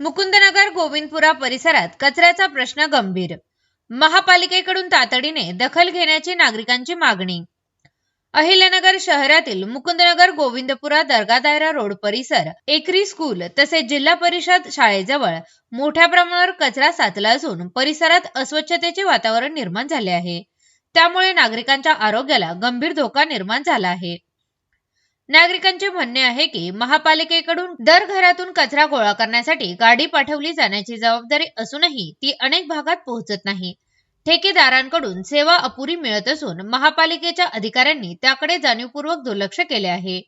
मुकुंदनगर गोविंदपुरा परिसरात कचऱ्याचा प्रश्न गंभीर. महापालिकेकडून तातडीने दखल घेण्याची नागरिकांची मागणी. अहिल्यानगर शहरातील मुकुंदनगर गोविंदपुरा दर्गा दायरा रोड परिसर एकरी स्कूल तसेच जिल्हा परिषद शाळेजवळ मोठ्या प्रमाणावर कचरा साचला असून परिसरात अस्वच्छतेचे वातावरण निर्माण झाले आहे. त्यामुळे नागरिकांच्या आरोग्याला गंभीर धोका निर्माण झाला आहे. नागरिकांचे म्हणणे आहे की महापालिकेकडून दर घरातून कचरा गोळा करण्यासाठी गाडी पाठवली जाण्याची जबाबदारी असूनही ती अनेक भागात पोहोचत नाही. ठेकेदारांकडून सेवा अपुरी मिळत असून महापालिकेच्या अधिकाऱ्यांनी त्याकडे जाणीवपूर्वक दुर्लक्ष केले आहे.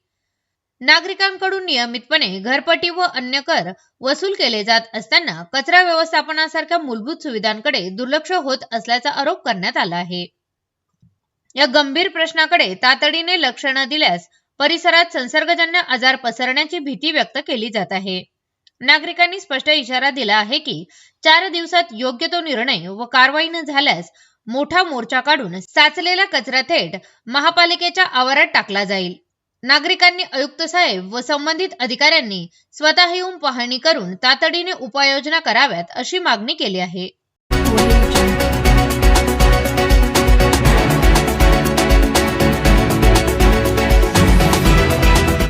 नागरिकांकडून नियमितपणे घरपट्टी व अन्य कर वसूल केले जात असताना कचरा व्यवस्थापनासारख्या मूलभूत सुविधांकडे दुर्लक्ष होत असल्याचा आरोप करण्यात आला आहे. या गंभीर प्रश्नाकडे तातडीने लक्ष न दिल्यास परिसरात संसर्गजन्य आजार पसरण्याची भीती व्यक्त केली जात आहे. नागरिकांनी स्पष्ट इशारा दिला आहे की चार दिवसात योग्य तो निर्णय व कारवाई न झाल्यास मोठा मोर्चा काढून साचलेला कचरा थेट महापालिकेच्या आवारात टाकला जाईल. नागरिकांनी आयुक्त साहेब व संबंधित अधिकाऱ्यांनी स्वतः येऊन पाहणी करून तातडीने उपाययोजना कराव्यात अशी मागणी केली आहे.